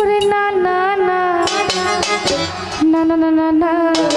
করে না না না না না না না